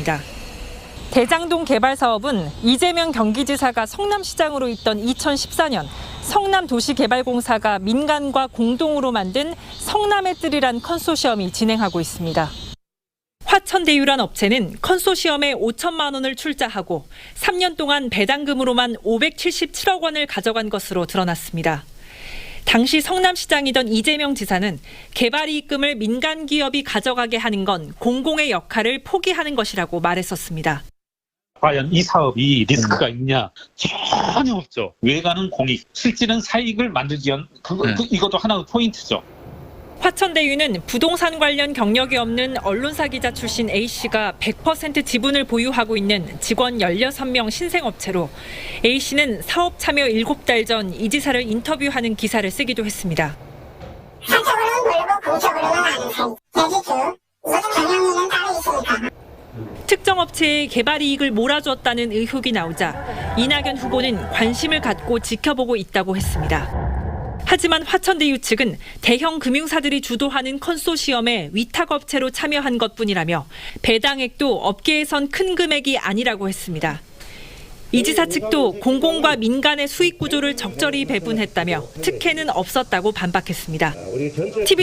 밝혔습니다. 대장동 개발 사업은 이재명 경기지사가 성남시장으로 있던 2014년 성남도시개발공사가 민간과 공동으로 만든 성남의 뜰이란 컨소시엄이 진행하고 있습니다. 화천대유란 업체는 컨소시엄에 5천만 원을 출자하고 3년 동안 배당금으로만 577억 원을 가져간 것으로 드러났습니다. 당시 성남시장이던 이재명 지사는 개발 이익금을 민간 기업이 가져가게 하는 건 공공의 역할을 포기하는 것이라고 말했었습니다. 과연 이 사업이 리스크가 있냐? 전혀 없죠. 외관은 공익, 실질은 사익을 만들기 위한 그거, 네. 그, 이것도 하나의 포인트죠. 화천대유는 부동산 관련 경력이 없는 언론사 기자 출신 A씨가 100% 지분을 보유하고 있는 직원 16명 신생업체로 A씨는 사업 참여 7달 전 이 지사를 인터뷰하는 기사를 쓰기도 했습니다. 특정 업체에 개발 이익을 몰아주었다는 의혹이 나오자 이낙연 후보는 관심을 갖고 지켜보고 있다고 했습니다. 하지만 화천대유 측은 대형 금융사들이 주도하는 컨소시엄에 위탁업체로 참여한 것뿐이라며 배당액도 업계에선 큰 금액이 아니라고 했습니다. 이 지사 측도 공공과 민간의 수익 구조를 적절히 배분했다며 특혜는 없었다고 반박했습니다. TV